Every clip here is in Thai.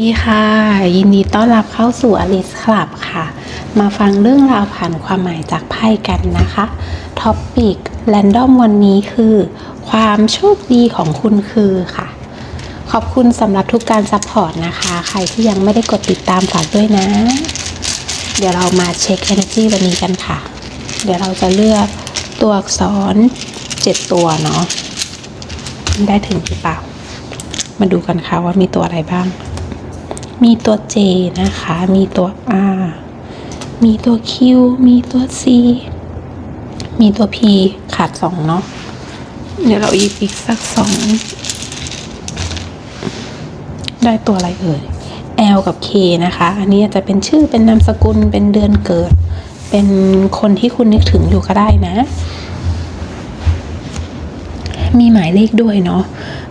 ดีค่ะ ยินดีต้อนรับเข้าสู่ Alice Club ค่ะ มาฟังเรื่องราวผ่านความหมายจากไพ่กันนะคะท็อปปิกแรนดอมวันนี้คือ ความโชคดีของคุณคือค่ะ ขอบคุณสำหรับทุกการซัพพอร์ตนะคะ ใครที่ยังไม่ได้กดติดตามฝากด้วยนะ เดี๋ยวเรามาเช็ค Energy วันนี้กันค่ะ เดี๋ยวเราจะเลือกตัวอักษร 7 ตัวเนาะได้ถึงหรือเปล่า มาดูกันค่ะว่ามีตัวอะไรบ้าง มีตัว J นะคะ มีตัว R มีตัว Q มีตัว C มีตัว P ขาดสองเนาะ เดี๋ยวเราหยิบอีกสักสอง ได้ตัวอะไรเอ่ย L กับ K นะคะ อันนี้จจะเป็นชื่อ เป็นนามสกุล เป็นเดือนเกิด เป็นคนที่คุณนึกถึงอยู่ก็ได้นะ มีหมายเลขด้วยเนาะ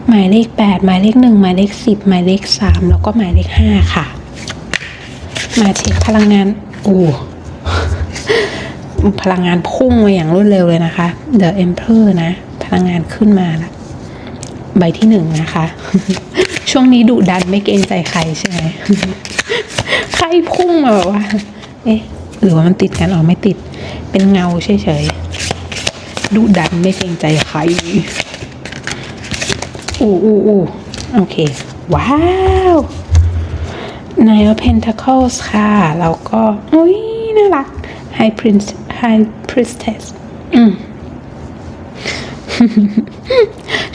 หมายเลข 8 หมายเลข 1 หมายเลข 10 หมายเลข 3 แล้วก็หมายเลข 5 ค่ะ มาเช็คพลังงานโอ้พลังงานพุ่งมาอย่างรวดเร็วเลยนะคะ The Emperor นะ พลังงานขึ้นมาละใบที่หนึ่งนะคะ ช่วงนี้ดุดันไม่เกรงใจใครใช่ไหมใครพุ่งมาแบบว่า เอ๊ะ หรือว่ามันติดกันออกไม่ติด เป็นเงาเฉยๆดุดันไม่เกรงใจใคร อู้อู้อู้โอเค ว้าว Nine of Pentacles ค่ะ แล้วก็ อุ้ย น่ารัก High Prince High Priestess อืม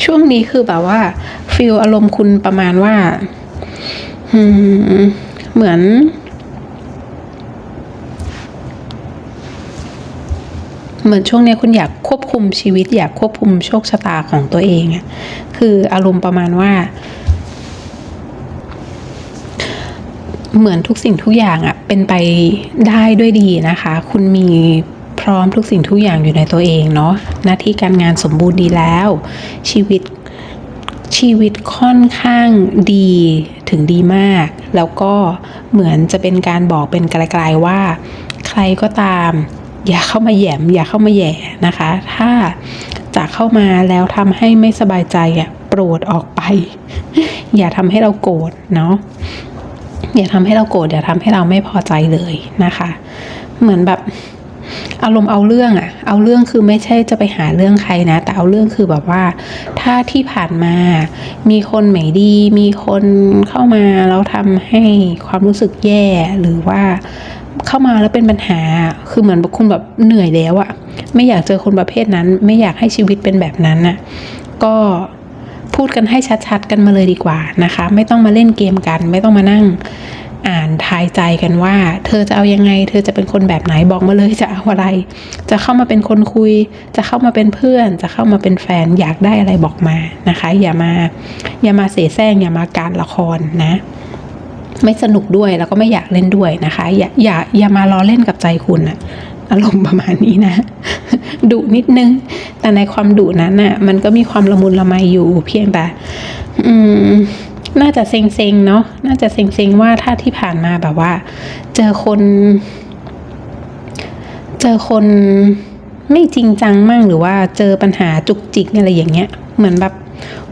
ช่วงนี้คือแบบว่าฟีลอารมณ์คุณประมาณว่า เหมือน เหมือนช่วงนี้คุณอยากควบคุมชีวิต อยากควบคุมโชคชะตาของตัวเองอะคืออารมณ์ประมาณว่า เหมือนทุกสิ่งทุกอย่างอะเป็นไปได้ด้วยดีนะคะ คุณมีพร้อมทุกสิ่งทุกอย่างอยู่ในตัวเองเนาะหน้าที่การงานสมบูรณ์ดีแล้ว ชีวิตชีวิตค่อนข้างดีถึงดีมาก แล้วก็เหมือนจะเป็นการบอกเป็นไกลๆว่า ใครก็ตาม อย่าเข้ามาแยมอย่าเข้ามาแย่นะคะ ถ้าจะเข้ามาแล้วทำให้ไม่สบายใจอะโปรดออกไป อย่าทำให้เราโกรธเนาะอย่าทำให้เราโกรธอย่าทำให้เราไม่พอใจเลยนะคะ เหมือนแบบอารมณ์เอาเรื่องอะเอาเรื่องคือไม่ใช่จะไปหาเรื่องใครนะ แต่เอาเรื่องคือแบบว่า ถ้าที่ผ่านมา มีคนไม่ดี มีคนเข้ามาแล้วทำให้ความรู้สึกแย่หรือว่า เข้ามาแล้วเป็นปัญหา คือเหมือนคุณแบบเหนื่อยแล้วอะไม่อยากเจอคนประเภทนั้น ไม่อยากให้ชีวิตเป็นแบบนั้นน่ะ ก็พูดกันให้ชัดๆ กันมาเลยดีกว่านะคะ ไม่ต้องมาเล่นเกมกัน ไม่ต้องมานั่งอ่านทายใจกันว่า เธอจะเอายังไง เธอจะเป็นคนแบบไหนบอกมาเลยจะเอาอะไร จะเข้ามาเป็นคนคุย จะเข้ามาเป็นเพื่อน จะเข้ามาเป็นแฟนอยากได้อะไรบอกมานะคะ อย่ามา อย่ามาเสแสร้งอย่ามาการละครนะ ไม่สนุกด้วยแล้วก็ไม่อยากเล่นด้วยนะคะ อย่าอย่าอย่ามาล้อเล่นกับใจคุณอะอารมณ์ประมาณนี้นะดุนิดนึง แต่ในความดุนั้นน่ะ มันก็มีความละมุนละไมอยู่เพียงแต่ อืม น่าจะเซ็งๆเนาะน่าจะเซ็งๆว่าถ้าที่ผ่านมาแบบว่า เจอคน เจอคนไม่จริงจังมั่งหรือว่าเจอปัญหาจุกจิกอะไรอย่างเงี้ย เหมือนแบบ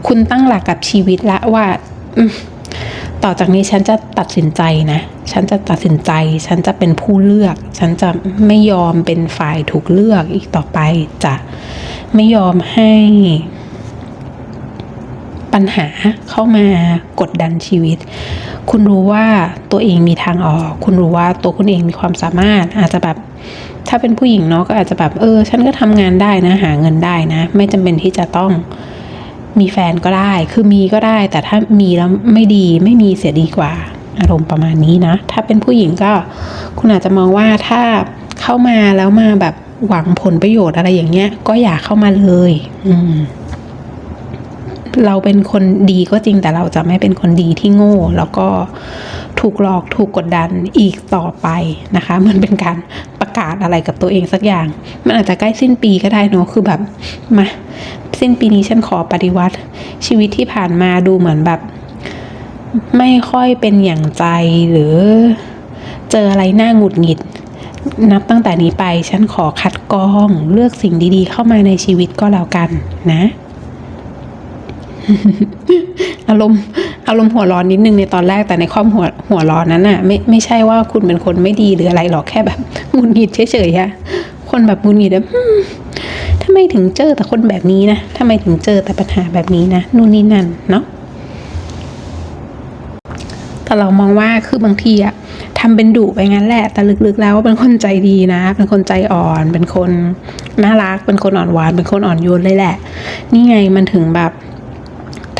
คุณตั้งหลักกับชีวิตละว่า ต่อจากนี้ฉันจะตัดสินใจนะ ฉันจะตัดสินใจ ฉันจะเป็นผู้เลือก ฉันจะไม่ยอมเป็นฝ่ายถูกเลือกอีกต่อไปจะไม่ยอมให้ปัญหาเข้ามากดดันชีวิต คุณรู้ว่าตัวเองมีทางออก คุณรู้ว่าตัวคุณเองมีความสามารถ อาจจะแบบถ้าเป็นผู้หญิงเนาะก็อาจจะแบบเออ ฉันก็ทำงานได้นะ หาเงินได้นะ ไม่จำเป็นที่จะต้อง มีแฟนก็ได้ คือมีก็ได้ แต่ถ้ามีแล้วไม่ดีไม่มีเสียดีกว่า อารมณ์ประมาณนี้นะ ถ้าเป็นผู้หญิงก็คุณอาจจะมองว่าถ้าเข้ามาแล้วมาแบบหวังผลประโยชน์อะไรอย่างเงี้ย ก็อย่าเข้ามาเลย อืมเราเป็นคนดีก็จริงแต่เราจะไม่เป็นคนดีที่โง่ แล้วก็ ถูกหลอกถูกกดดันอีกต่อไปนะคะ มันเป็นการประกาศอะไรกับตัวเองสักอย่าง มันอาจจะใกล้สิ้นปีก็ได้เนอะคือแบบมาสิ้นปีนี้ฉันขอปฏิวัติ ชีวิตที่ผ่านมาดูเหมือนแบบ ไม่ค่อยเป็นอย่างใจหรือเจออะไรน่าหงุดหงิด นับตั้งแต่นี้ไปฉันขอคัดกรองเลือกสิ่งดีๆ เข้ามาในชีวิตก็แล้วกันนะ อารมณ์อารมณ์หัวร้อนนิดนึงในตอนแรกแต่ในความหัวหัวร้อนนั้นน่ะไม่ไม่ใช่ว่าคุณเป็นคนไม่ดีหรืออะไรหรอกแค่แบบหงุดหงิดเฉยๆอะคนแบบหงุดหงิดแบบอืมทำไมถึงเจอแต่คนแบบนี้นะทำไมถึงเจอแต่ปัญหาแบบนี้นะนู่นนี่นั่นเนาะแต่เรามองว่าคือบางทีอะทำเป็นดุไปงั้นแหละ แต่ลึกๆแล้วเป็นคนใจดีนะ เป็นคนใจอ่อน เป็นคนน่ารัก เป็นคนอ่อนหวาน เป็นคนอ่อนโยนเลยแหละ นี่ไงมันถึงแบบ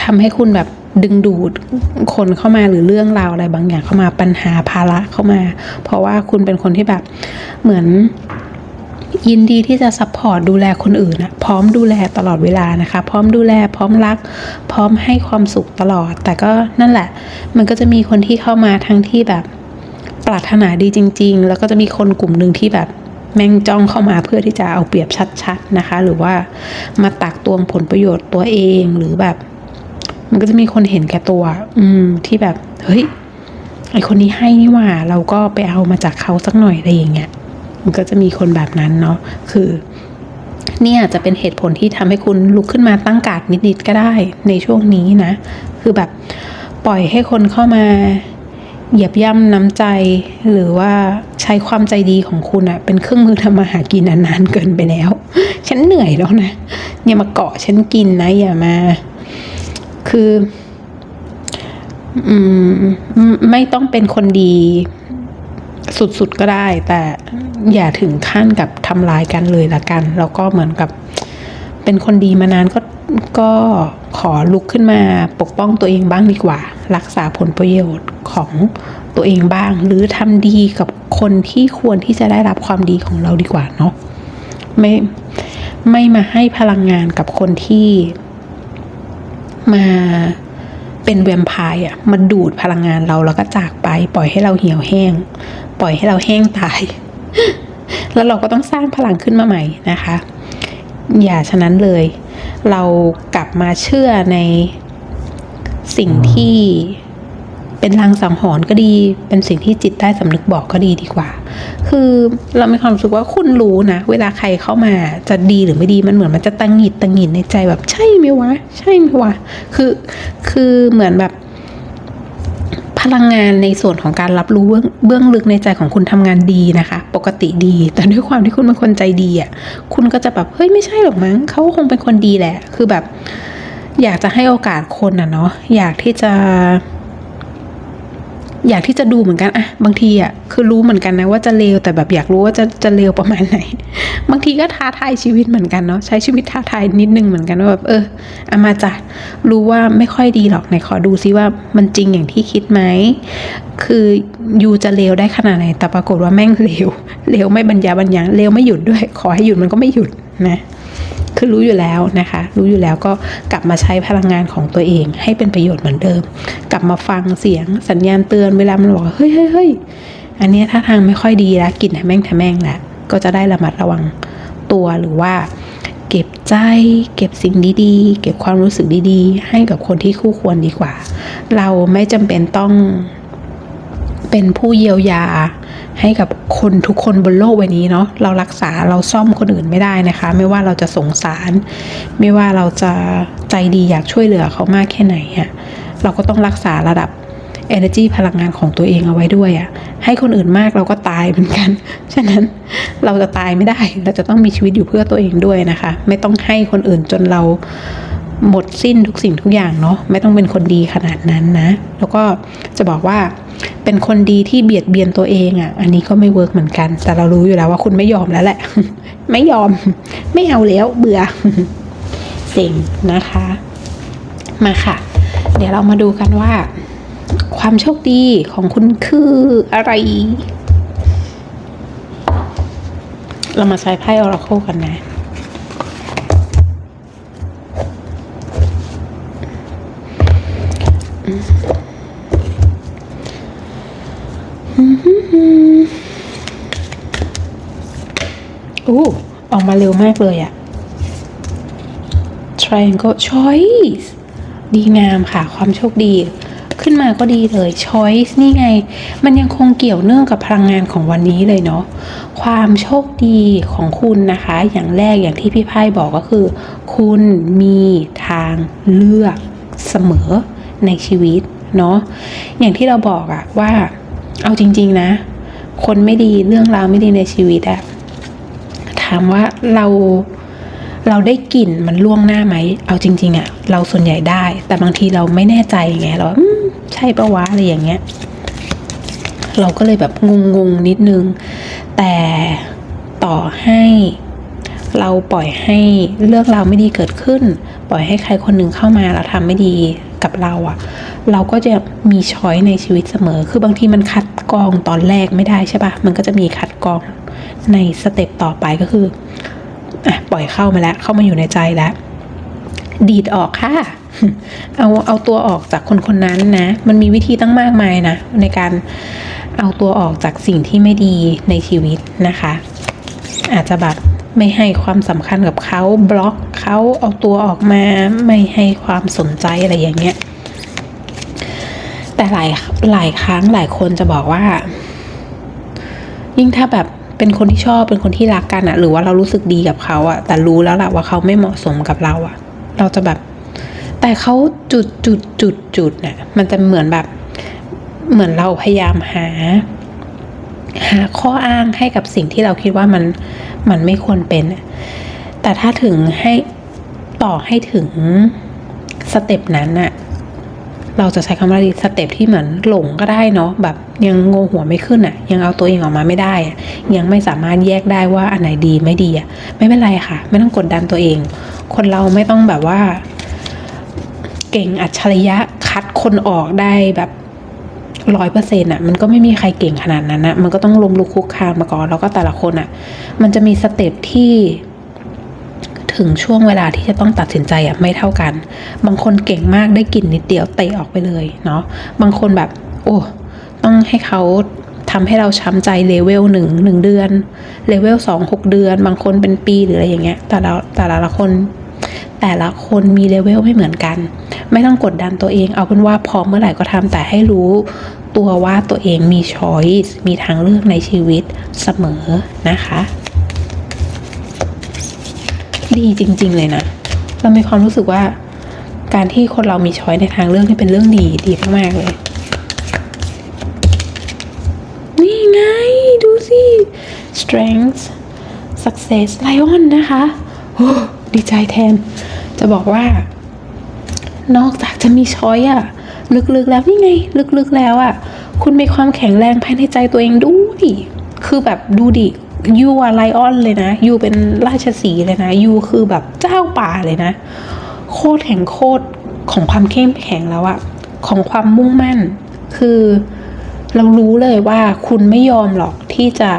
ทำให้คุณแบบดึงดูดคนเข้ามาหรือเรื่องราวอะไรบางอย่างเข้ามาปัญหาภาระเข้ามา เพราะว่าคุณเป็นคนที่แบบเหมือนยินดีที่จะซัพพอร์ตดูแลคนอื่นอะพร้อมดูแลตลอดเวลานะคะ พร้อมดูแล พร้อมรัก พร้อมให้ความสุขตลอด แต่ก็นั่นแหละ มันก็จะมีคนที่เข้ามาทั้งที่แบบปรารถนาดีจริง ๆ แล้วก็จะมีคนกลุ่มหนึ่งที่แบบแม่งจ้องเข้ามาเพื่อที่จะเอาเปรียบชัดๆนะคะ หรือว่ามาตักตวงผลประโยชน์ตัวเองหรือแบบ มันก็จะมีคนเห็นแก่ตัว อืม ที่แบบ เฮ้ย ไอคนนี้ให้นี่ว่า เราก็ไปเอามาจากเขาสักหน่อยอะไรอย่างเงี้ย มันก็จะมีคนแบบนั้นเนาะ คือ เนี่ยจะเป็นเหตุผลที่ทำให้คุณลุกขึ้นมาตั้งการ์ดนิดๆก็ได้ในช่วงนี้นะ คือแบบปล่อยให้คนเข้ามาเหยียบย่ำน้ำใจหรือว่าใช้ความใจดีของคุณอะเป็นเครื่องมือทำมาหากินนานๆเกินไปแล้ว ฉันเหนื่อยแล้วนะ อย่ามาเกาะฉันกินนะ อย่ามา คืออืมไม่ไม่ต้องเป็นคนดีสุดๆก็ได้ แต่อย่าถึงขั้นกับทำลายกันเลยละกัน แล้วก็เหมือนกับ เป็นคนดีมานานก็ก็ขอลุกขึ้นมาปกป้องตัวเองบ้างดีกว่า รักษาผลประโยชน์ของตัวเองบ้าง หรือทำดีกับคนที่ควรที่จะได้รับความดีของเราดีกว่าเนาะไม่ไม่มาให้พลังงานกับคนที่ มาเป็นแวมไพร์อะมาดูดพลังงานเราแล้วก็จากไป ปล่อยให้เราเหี่ยวแห้ง ปล่อยให้เราแห้งตาย แล้วเราก็ต้องสร้างพลังขึ้นมาใหม่นะคะ อย่าฉะนั้นเลย เรากลับมาเชื่อในสิ่งที่เป็นลางสังหรณ์ก็ดี เป็นสิ่งที่จิตใต้สำนึกบอกก็ดีดีกว่า คือเรามีความรู้สึกว่าคุณรู้นะ เวลาใครเข้ามาจะดีหรือไม่ดีมันเหมือนมันจะตังหิดตังหงิดในใจแบบใช่ไหมวะ ใช่ไหมวะ คือคือเหมือนแบบพลังงานในส่วนของการรับรู้เบื้องเบื้องลึกในใจของคุณทำงานดีนะคะ ปกติดี แต่ด้วยความที่คุณเป็นคนใจดีอะคุณก็จะแบบเฮ้ยไม่ใช่หรอกมั้งเขาคงเป็นคนดีแหละ คือแบบ อยากจะให้โอกาสคนอะเนาะอยากที่จะ อยากที่จะดูเหมือนกันอะบางทีอะคือรู้เหมือนกันนะว่าจะเลวแต่แบบอยากรู้ว่าจะจะเลวประมาณไหน บางทีก็ท้าทายชีวิตเหมือนกันเนาะใช้ชีวิตท้าทายนิดนึงเหมือนกันว่าแบบเออเอามาจ้ะรู้ว่าไม่ค่อยดีหรอกไหนขอดูซิว่ามันจริงอย่างที่คิดไหมคือยูจะเลวได้ขนาดไหนแต่ปรากฏว่าแม่งเลวเลวไม่บรรยาบรรยังเลวไม่หยุดด้วย ขอให้หยุดมันก็ไม่หยุดนะ คือรู้อยู่แล้วนะคะ รู้อยู่แล้วก็กลับมาใช้พลังงานของตัวเอง ให้เป็นประโยชน์เหมือนเดิม กลับมาฟังเสียงสัญญาณเตือนเวลามันบอกเฮ้ยเฮ้ยเฮ้ยอันนี้ยถ้าทางไม่ค่อยดีแล้วกินแถแม่งแถแม่งแหละก็จะได้ระมัดระวังตัวหรือว่า เก็บใจ เก็บสิ่งดีๆ เก็บความรู้สึกดีๆ ให้กับคนที่คู่ควรดีกว่า เราไม่จำเป็นต้องเป็นผู้เยียวยา ให้กับคนทุกคนบนโลกใบนี้เนาะเรารักษาเราซ่อมคนอื่นไม่ได้นะคะ ไม่ว่าเราจะสงสาร ไม่ว่าเราจะใจดีอยากช่วยเหลือเขามากแค่ไหนอะเราก็ต้องรักษาระดับ energy พลังงานของตัวเองเอาไว้ด้วยอะให้คนอื่นมากเราก็ตายเหมือนกัน ฉะนั้นเราจะตายไม่ได้ เราจะต้องมีชีวิตอยู่เพื่อตัวเองด้วยนะคะ ไม่ต้องให้คนอื่นจนเราหมดสิ้นทุกสิ่งทุกอย่างเนาะไม่ต้องเป็นคนดีขนาดนั้นนะ แล้วก็จะบอกว่า เป็นคนดีที่เบียดเบียนตัวเองอะ่ะ อันนี้ก็ไม่เวิร์กเหมือนกัน แต่เรารู้อยู่แล้วว่าคุณไม่ยอมแล้วแหละ ไม่ยอม ไม่เอาแล้ว เบื่อเซ็งนะคะ มาค่ะ เดี๋ยวเรามาดูกันว่า ความโชคดีของคุณคืออะไร เรามาใช้ไพ่ออราโคกันนะ อู้ออกมาเร็วมากเลยอะ triangle choice ดีงามค่ะ ความโชคดี ขึ้นมาก็ดีเลย choice นี่ไง มันยังคงเกี่ยวเนื่องกับพลังงานของวันนี้เลยเนาะ ความโชคดีของคุณนะคะ อย่างแรกอย่างที่พี่ไพ่บอกก็คือ คุณมีทางเลือกเสมอในชีวิตเนาะ อย่างที่เราบอกอะว่า เอาจริง ๆ นะ คนไม่ดีเรื่องราวไม่ดีในชีวิตอะถามว่าเราเราได้กลิ่นมันล่วงหน้าไหม เอาจริง ๆอะเราส่วนใหญ่ได้ แต่บางทีเราไม่แน่ใจไงเราใช่ปะวะอะไรอย่างเงี้ย เราก็เลยแบบงงๆนิดนึง แต่ต่อให้เราปล่อยให้เรื่องราวไม่ดีเกิดขึ้น ปล่อยให้ใครคนหนึ่งเข้ามาแล้วทำไม่ดี กับเราอะเราก็จะมีช้อยในชีวิตเสมอ คือบางทีมันคัดกรองตอนแรกไม่ได้ใช่ปะมันก็จะมีคัดกรองในสเต็ปต่อไปก็คืออะปล่อยเข้ามาแล้ว เข้ามาอยู่ในใจแล้ว ดีดออกค่ะ เอาเอาตัวออกจากคนคนนั้นนะ มันมีวิธีตั้งมากมายนะ ในการเอาตัวออกจากสิ่งที่ไม่ดีในชีวิตนะคะ อาจจะแบบ ไม่ให้ความสำคัญกับเขาบล็อกเขาเอาตัวออกมาไม่ให้ความสนใจอะไรอย่างเงี้ยแต่หลายหลายครั้งหลายคนจะบอกว่า ยิ่งถ้าแบบเป็นคนที่ชอบเป็นคนที่รักกันอะหรือว่าเรารู้สึกดีกับเขาอะแต่รู้แล้วแหละว่าเขาไม่เหมาะสมกับเราอะเราจะแบบ แต่เขาจุดจุดจุดจุดเนี่ยมันจะเหมือนแบบเหมือนเราพยายามหา หาข้ออ้างให้กับสิ่งที่เราคิดว่ามัน มันไม่ควรเป็น แต่ถ้าถึงให้ต่อให้ถึงสเต็ปนั้นอะเราจะใช้คำว่าสเต็ปที่เหมือนหลงก็ได้เนาะแบบยังงงหัวไม่ขึ้นอะยังเอาตัวเองออกมาไม่ได้อะยังไม่สามารถแยกได้ว่าอันไหนดีไม่ดีอะ ไม่เป็นไรค่ะ ไม่ต้องกดดันตัวเอง คนเราไม่ต้องแบบว่า เก่งอัจฉริยะคัดคนออกได้แบบ ร้อยเปอร์เซ็นต์อะมันก็ไม่มีใครเก่งขนาดนั้นนะมันก็ต้องล้มลุกคุกคานมาก่อนแล้วก็แต่ละคนอะ มันจะมีสเต็ปที่ถึงช่วงเวลาที่จะต้องตัดสินใจอะไม่เท่ากัน บางคนเก่งมากได้กลิ่นนิดเดียวเตะออกไปเลยเนาะบางคนแบบ โอ้ต้องให้เขาทำให้เราช้ำใจเลเวลหนึ่งหนึ่งเดือนเลเวลสองหกเดือน บางคนเป็นปีหรืออะไรอย่างเงี้ยแต่ละแต่ละคน แต่ละคนมีเลเวลไม่เหมือนกัน ไม่ต้องกดดันตัวเอง เอาเป็นว่าพร้อมเมื่อไหร่ก็ทำแต่ให้รู้ตัวว่าตัวเองมีช้อยส์มีทางเลือกในชีวิตเสมอนะคะ ดีจริง ๆ เลยนะ เรามีความรู้สึกว่า การที่คนเรามีช้อยในทางเลือกนี่เป็นเรื่องดีดีมากๆเลยนี่ไง ดูสิ strength success lion นะคะ ดีใจแทน จะบอกว่า นอกจากจะมีช้อยอะลึกๆแล้วนี่ไง ลึกๆแล้วอะคุณมีความแข็งแรงภายในใจตัวเองด้วยคือแบบดูดิยูอะไลออนเลยนะยูเป็นราชสีเลยนะยูคือแบบเจ้าป่าเลยนะ โคตรแห่งโคตรของความเข้มแข็งแล้วอะของความมุ่งมั่น คือเรารู้เลยว่าคุณไม่ยอมหรอกที่จะ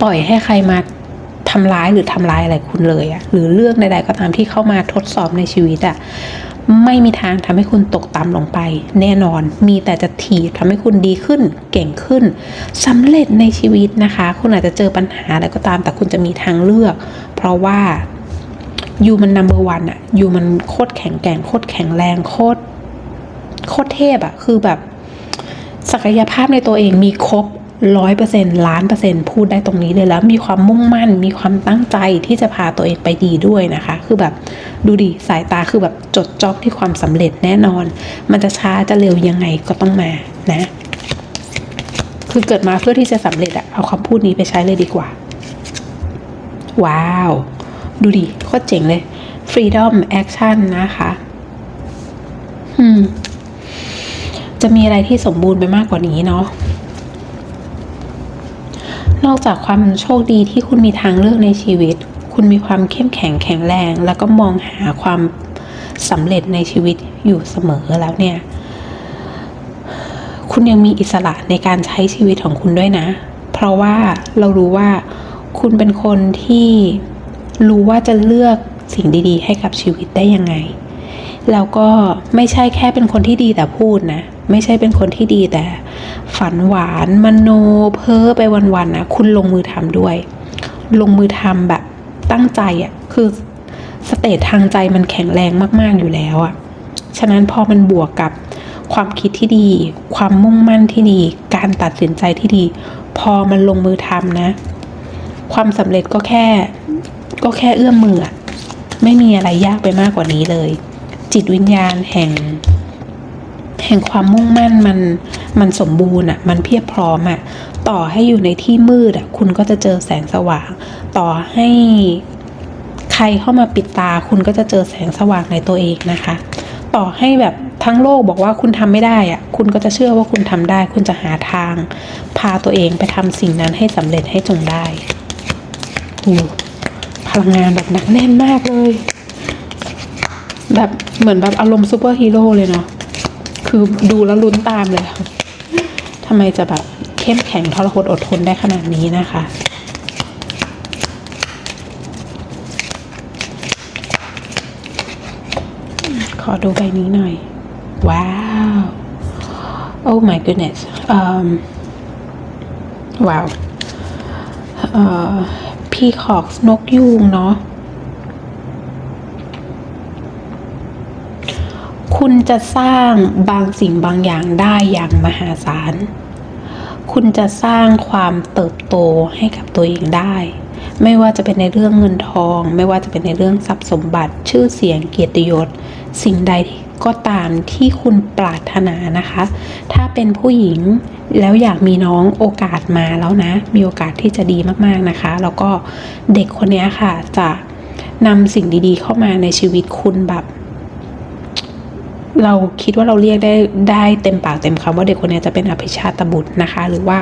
ปล่อยให้ใครมา ทำร้ายหรือทำร้ายอะไรคุณเลยอะหรือเรื่องใด ๆ ก็ตามที่เข้ามาทดสอบในชีวิตอะไม่มีทางทำให้คุณตกต่ำลงไป แน่นอนมีแต่จะถีบทำให้คุณดีขึ้น เก่งขึ้นสำเร็จในชีวิตนะคะ คุณอาจจะเจอปัญหาอะไรก็ตาม แต่คุณจะมีทางเลือก เพราะว่ายูมันนัมเบอร์วันอะยูมันโคตรแข็งแกร่งโคตรแข็งแรงโคตรโคตรเทพอะคือแบบ ศักยภาพในตัวเองมีครบ ร้อยเปอร์เซ็นต์ล้านเปอร์เซ็นต์พูดได้ตรงนี้เลยแล้ว มีความมุ่งมั่น มีความตั้งใจที่จะพาตัวเองไปดีด้วยนะคะ คือแบบดูดิสายตาคือแบบจดจ้องที่ความสำเร็จแน่นอน มันจะช้าจะเร็วยังไงก็ต้องมานะ คือเกิดมาเพื่อที่จะสำเร็จอะเอาคำพูดนี้ไปใช้เลยดีกว่า ว้าว ดูดิโคตรเจ๋งเลย freedom action นะคะอืมจะมีอะไรที่สมบูรณ์ไปมากกว่านี้เนาะ นอกจากความโชคดีที่คุณมีทางเลือกในชีวิต คุณมีความเข้มแข็งแข็งแรง แล้วก็มองหาความสำเร็จในชีวิตอยู่เสมอแล้วเนี่ย คุณยังมีอิสระในการใช้ชีวิตของคุณด้วยนะ เพราะว่าเรารู้ว่าคุณเป็นคนที่รู้ว่าจะเลือกสิ่งดี ๆ ให้กับชีวิตได้ยังไง แล้วก็ไม่ใช่แค่เป็นคนที่ดีแต่พูดนะ ไม่ใช่เป็นคนที่ดีแต่ ฝันหวานมโนเพ้อไปวันๆนะคุณลงมือทำด้วย ลงมือทำแบบตั้งใจอะ่ะคือสเตจทางใจมันแข็งแรงมาก ๆ อยู่แล้วอะ่ะฉะนั้นพอมันบวกกับความคิดที่ดี ความมุ่งมั่นที่ดี การตัดสินใจที่ดี พอมันลงมือทำนะ ความสำเร็จก็แค่ ก็แค่เอื้อมมือไม่มีอะไรยากไปมากกว่านี้เลย จิตวิญญาณแห่ง แห่งความมุ่งมั่นมันมันสมบูรณ์อะมันเพียบพร้อมอะต่อให้อยู่ในที่มืดอะคุณก็จะเจอแสงสว่าง ต่อให้ใครเข้ามาปิดตา คุณก็จะเจอแสงสว่างในตัวเองนะคะ ต่อให้แบบทั้งโลกบอกว่าคุณทำไม่ได้อะคุณก็จะเชื่อว่าคุณทำได้ คุณจะหาทาง พาตัวเองไปทำสิ่งนั้นให้สำเร็จให้จงได้พลังงานแบบหนักแน่นมากเลย แบบ เหมือนแบบอารมณ์ซูเปอร์ฮีโร่เลยเนาะ คือดูแล้วลุ้นตามเลยทำไมจะแบบเข้มแข็งทรหดอดทนได้ขนาดนี้นะคะขอดูใบนี้หน่อย ว้าว oh my goodness อืมว้าวเอ่อพีคอกนกยูงเนาะ คุณจะสร้างบางสิ่งบางอย่างได้อย่างมหาศาล คุณจะสร้างความเติบโตให้กับตัวเองได้ ไม่ว่าจะเป็นในเรื่องเงินทอง ไม่ว่าจะเป็นในเรื่องทรัพย์สมบัติ ชื่อเสียงเกียรติยศ สิ่งใดก็ตามที่คุณปรารถนานะคะ ถ้าเป็นผู้หญิงแล้วอยากมีน้องโอกาสมาแล้วนะ มีโอกาสที่จะดีมากๆนะคะ แล้วก็เด็กคนนี้ค่ะจะนำสิ่งดีๆ เข้ามาในชีวิตคุณแบบ เราคิดว่าเราเรียกได้ได้เต็มปากเต็มคำว่าเด็กคนนี้จะเป็นอภิชาตบุตรนะคะ หรือว่า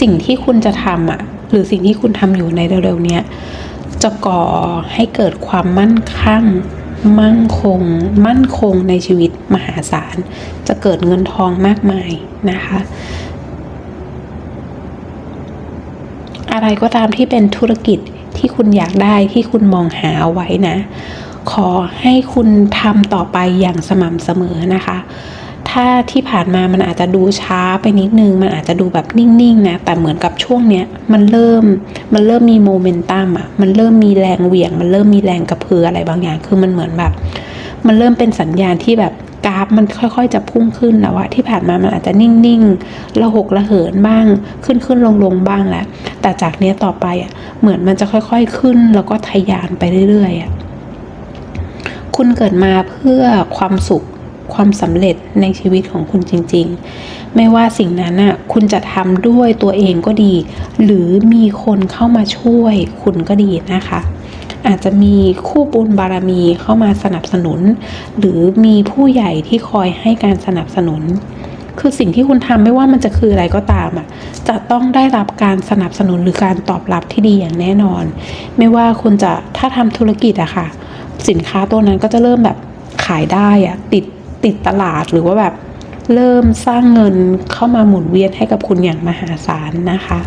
สิ่งที่คุณจะทำอะหรือสิ่งที่คุณทำอยู่ในเร็วๆนี้จะก่อให้เกิดความมั่นคั่งมั่งคง มั่นคงในชีวิตมหาศาล จะเกิดเงินทองมากมายนะคะ อะไรก็ตามที่เป็นธุรกิจ ที่คุณอยากได้ที่คุณมองหาเอาไว้นะ ขอให้คุณทำต่อไปอย่างสม่ำเสมอนะคะ ถ้าที่ผ่านมามันอาจจะดูช้าไปนิดนึง มันอาจจะดูแบบนิ่งๆนะ แต่เหมือนกับช่วงเนี้ยมันเริ่มมันเริ่มมีโมเมนตัมอะ มันเริ่มมีแรงเหวี่ยง มันเริ่มมีแรงกระเพืออะไรบางอย่าง คือมันเหมือนแบบ มันเริ่มเป็นสัญญาณที่แบบ กราฟมันค่อยๆ จะพุ่งขึ้นแล้วอะที่ผ่านมามันอาจจะนิ่งๆระหกระเหินบ้าง ขึ้นขึ้นลงลงๆบ้างแหละแต่จากเนี้ยต่อไปอะเหมือนมันจะค่อยๆขึ้นแล้วก็ทะยานไปเรื่อยๆอะคุณเกิดมาเพื่อความสุขความสำเร็จในชีวิตของคุณจริง ๆ ไม่ว่าสิ่งนั้นน่ะคุณจะทำด้วยตัวเองก็ดี หรือมีคนเข้ามาช่วยคุณก็ดีนะคะ อาจจะมีคู่บุญบารมีเข้ามาสนับสนุน หรือมีผู้ใหญ่ที่คอยให้การสนับสนุน คือสิ่งที่คุณทำไม่ว่ามันจะคืออะไรก็ตามอะจะต้องได้รับการสนับสนุนหรือการตอบรับที่ดีอย่างแน่นอน ไม่ว่าคุณจะถ้าทำธุรกิจอะค่ะ สินค้าตัวนั้นก็จะเริ่มแบบขายได้อะติดติดตลาดหรือว่าแบบเริ่มสร้างเงินเข้ามาหมุนเวียนให้กับคุณอย่างมหาศาลนะคะ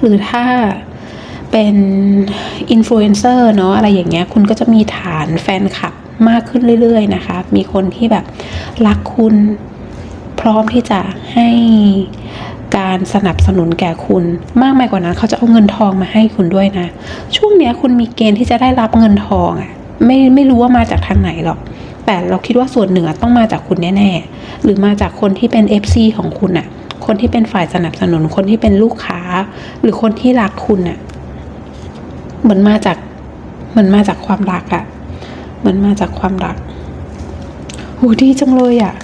หรือถ้า เป็นอินฟลูเอนเซอร์เนาะอะไรอย่างเงี้ยคุณก็จะมีฐานแฟนคลับมากขึ้นเรื่อย ๆ นะคะ มีคนที่แบบรักคุณพร้อมที่จะให้การสนับสนุนแก่คุณมากมายกว่านั้น เขาจะเอาเงินทองมาให้คุณด้วยนะ ช่วงเนี้ยคุณมีเกณฑ์ที่จะได้รับเงินทองอะ่ะไม่ไม่รู้ว่ามาจากทางไหนหรอก แต่เราคิดว่าส่วนหนึ่งอต้องมาจากคุณแน่ๆ หรือมาจากคนที่เป็น FC ของคุณอะ่ะคนที่เป็นฝ่ายสนับสนุนคนที่เป็นลูกค้า หรือคนที่รักคุณอะ เหมือนมาจากเหมือนมาจากความรักอะเหมือนมาจากความรักโหดีจังเลยอะ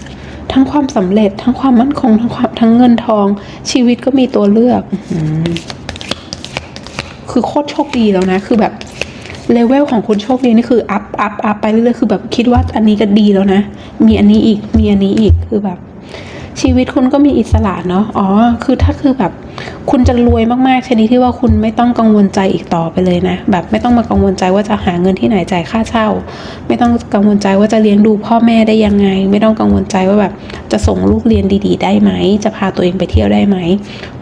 ทั้งความสำเร็จทั้งความมั่นคงทั้งความทั้งเงินทอง ชีวิตก็มีตัวเลือกอคือโคตรโชคดีแล้วนะ คือแบบเลเวลของคุณโชคดีนี่คืออัพอัพอัพไปเรื่อยๆคือแบบคิดว่าอันนี้ก็ดีแล้วนะ มีอันนี้อีกมีอันนี้อีกคือแบบ ชีวิตคุณก็มีอิสระเนาะอ๋อ คือถ้าคือแบบ คุณจะรวยมากๆชนิดที่ว่าคุณไม่ต้องกังวลใจอีกต่อไปเลยนะ แบบไม่ต้องมากังวลใจว่าจะหาเงินที่ไหนจ่ายค่าเช่า ไม่ต้องกังวลใจว่าจะเลี้ยงดูพ่อแม่ได้ยังไง ไม่ต้องกังวลใจว่าแบบจะส่งลูกเรียนดี ๆ ได้ไหม จะพาตัวเองไปเที่ยวได้ไหม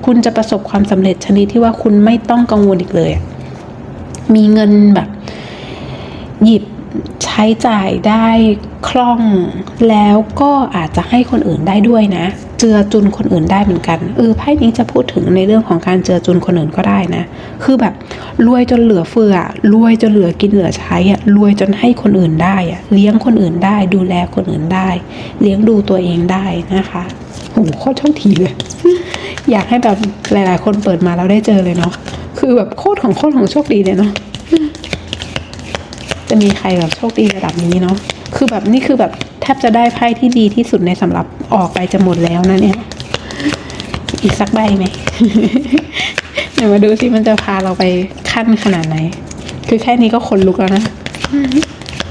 คุณจะประสบความสำเร็จชนิดที่ว่าคุณไม่ต้องกังวลอีกเลย มีเงินแบบ หยิบ ใช้จ่ายได้คล่อง แล้วก็อาจจะให้คนอื่นได้ด้วยนะ เจือจุนคนอื่นได้เหมือนกันเออไพ่นี้จะพูดถึงในเรื่องของการเจือจุนคนอื่นก็ได้นะ คือแบบรวยจนเหลือเฟือรวยจนเหลือกินเหลือใช้อะรวยจนให้คนอื่นได้อะเลี้ยงคนอื่นได้ ดูแลคนอื่นได้ เลี้ยงดูตัวเองได้นะคะโหโคตรโชคดีเลย อยากให้แบบหลาย ๆ คนเปิดมาแล้วได้เจอเลยเนาะคือแบบโคตรของโคตรของโชคดีเลยเนาะ จะมีใครแบบโชคดีระดับนี้เนาะคือแบบนี่คือแบบแทบจะได้ไพ่ที่ดีที่สุดในสำหรับออกไปจะหมดแล้วนะเนี่ย อีกสักใบไหมเดี๋ยวมาดูสิมันจะพาเราไปขั้นขนาดไหน คือแค่นี้ก็ขนลุกแล้วนะ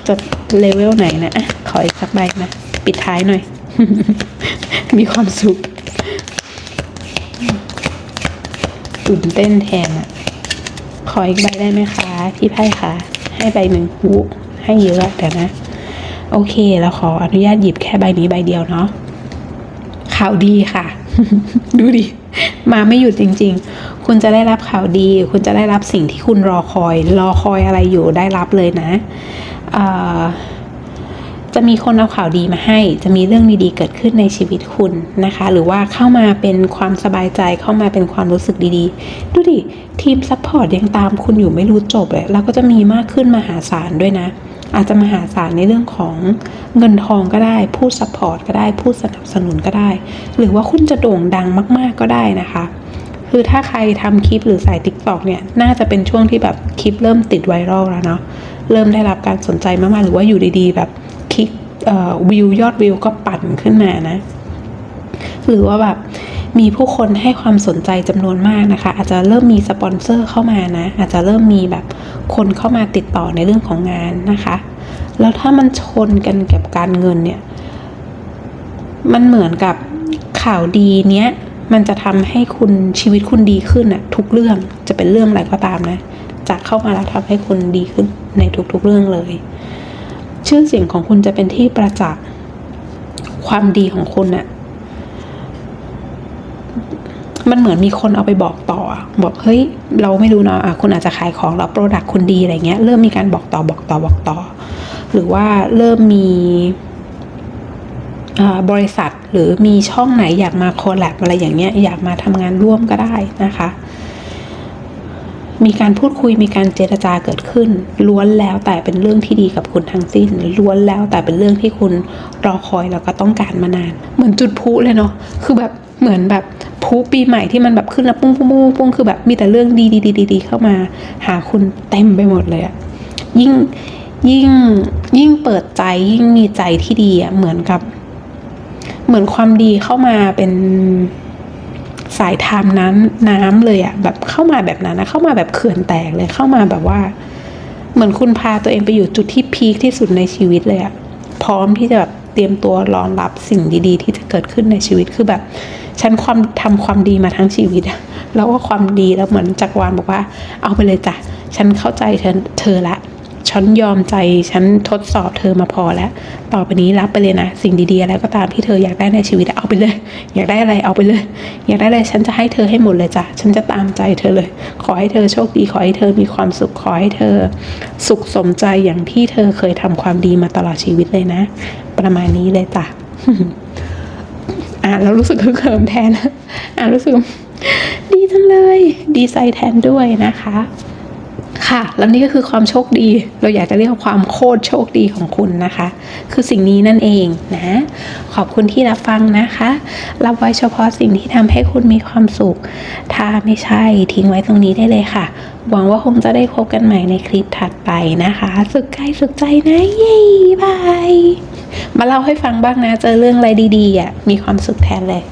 จะเลเวลไหนนะอะขออีกสักใบนะปิดท้ายหน่อย มีความสุขตื่นเต้นแทนอะขออีกใบได้ไหมคะ พี่ไพ่คะ ให้ใบหนึ่งหูให้เยอะแต่นะ โอเคเราขออนุญาตหยิบแค่ใบนี้ใบเดียวเนาะข่าวดีค่ะ ดูดิ มาไม่หยุดจริง ๆ คุณจะได้รับข่าวดี คุณจะได้รับสิ่งที่คุณรอคอย รอคอยอะไรอยู่ได้รับเลยนะ เอ่อ จะมีคนเอาข่าวดีมาให้ จะมีเรื่องดีๆเกิดขึ้นในชีวิตคุณนะคะ หรือว่าเข้ามาเป็นความสบายใจเข้ามาเป็นความรู้สึกดีๆ ดูดิ ทีมซัพพอร์ตยังตามคุณอยู่ไม่รู้จบเลยแล้วก็จะมีมากขึ้นมหาศาลด้วยนะ อาจจะมหาศาลในเรื่องของเงินทองก็ได้ ผู้ซัพพอร์ตก็ได้ ผู้สนับสนุนก็ได้ หรือว่าคุณจะโด่งดังมากๆก็ได้นะคะคือถ้าใครทำคลิปหรือสายติ๊กตอกเนี่ย น่าจะเป็นช่วงที่แบบคลิปเริ่มติดไวรัลแล้วเนาะ เริ่มได้รับการสนใจมากๆ หรือว่าอยู่ดีๆ แบบ วิวยอดวิวก็ปั่นขึ้นมานะ หรือว่าแบบมีผู้คนให้ความสนใจจำนวนมากนะคะ อาจจะเริ่มมีสปอนเซอร์เข้ามานะ อาจจะเริ่มมีแบบคนเข้ามาติดต่อในเรื่องของงานนะคะ แล้วถ้ามันชนกันกับการเงินเนี่ย มันเหมือนกับข่าวดีเนี้ยมันจะทำให้คุณชีวิตคุณดีขึ้นอะทุกเรื่องจะเป็นเรื่องอะไรก็ตามนะจะเข้ามาแล้วทำให้คุณดีขึ้นในทุกๆเรื่องเลย ชื่อเสียงของคุณจะเป็นที่ประจักษ์ความดีของคุณอะมันเหมือนมีคนเอาไปบอกต่อ บอกเฮ้ย เราไม่รู้เนาะะคุณอาจจะขายของแล้วโปรดักคุณดีอะไรเงี้ย เริ่มมีการบอกต่อบอกต่อบอกต่อ หรือว่าเริ่มมีบริษัทหรือมีช่องไหนอยากมาคอลแลบอะไรอย่างเงี้ยอยากมาทำงานร่วมก็ได้นะคะ มีการพูดคุยมีการเจรจาเกิดขึ้น ล้วนแล้วแต่เป็นเรื่องที่ดีกับคุณทั้งสิ้น ล้วนแล้วแต่เป็นเรื่องที่คุณรอคอยแล้วก็ต้องการมานาน เหมือนจุดพุเลยเนาะคือแบบเหมือนแบบพุปีใหม่ที่มันแบบขึ้นแล้วปุ้งปุ้งปุ้งปุ้งคือแบบมีแต่เรื่องดีดีดีดีๆเข้ามา หาคุณเต็มไปหมดเลยอะยิ่งยิ่งยิ่งเปิดใจยิ่งมีใจที่ดีอะเหมือนกับ เหมือนความดีเข้ามาเป็น สายทามน้ำน้ำเลยอะแบบเข้ามาแบบนั้นนะเข้ามาแบบเขื่อนแตกเลยเข้ามาแบบว่า เหมือนคุณพาตัวเองไปอยู่จุดที่พีคที่สุดในชีวิตเลยอะพร้อมที่จะแบบเตรียมตัวรองรับสิ่งดี ๆ ที่จะเกิดขึ้นในชีวิตคือแบบ ฉันความทำความดีมาทั้งชีวิตอะแล้วก็ความดีแล้วเหมือนจักรวาลบอกว่า เอาไปเลยจ้ะฉันเข้าใจเธอเธอละ ฉันยอมใจฉันทดสอบเธอมาพอแล้ว ต่อไปนี้รับไปเลยนะ สิ่งดีๆอะไรก็ตามที่เธออยากได้ในชีวิตเอาไปเลย อยากได้อะไรเอาไปเลย อยากได้อะไรฉันจะให้เธอให้หมดเลยจ้ะฉันจะตามใจเธอเลย ขอให้เธอโชคดีขอให้เธอมีความสุขขอให้เธอ สุขสมใจอย่างที่เธอเคยทำความดีมาตลอดชีวิตเลยนะ ประมาณนี้เลยจ้ะอ่านแล้วรู้สึกเหิมแทนอ่านรู้สึกดีจังเลย ดีใจแทนด้วยนะคะ ค่ะ แล้วนี่ก็คือความโชคดี เราอยากจะเรียกว่าความโคตรโชคดีของคุณนะคะ คือสิ่งนี้นั่นเองนะ ขอบคุณที่รับฟังนะคะ รับไว้เฉพาะสิ่งที่ทำให้คุณมีความสุข ถ้าไม่ใช่ทิ้งไว้ตรงนี้ได้เลยค่ะ หวังว่าคงจะได้พบกันใหม่ในคลิปถัดไปนะคะสุขกายสุขใจนะเย้บาย มาเล่าให้ฟังบ้างนะ เจอเรื่องอะไรดีๆอะ มีความสุขแทนเลย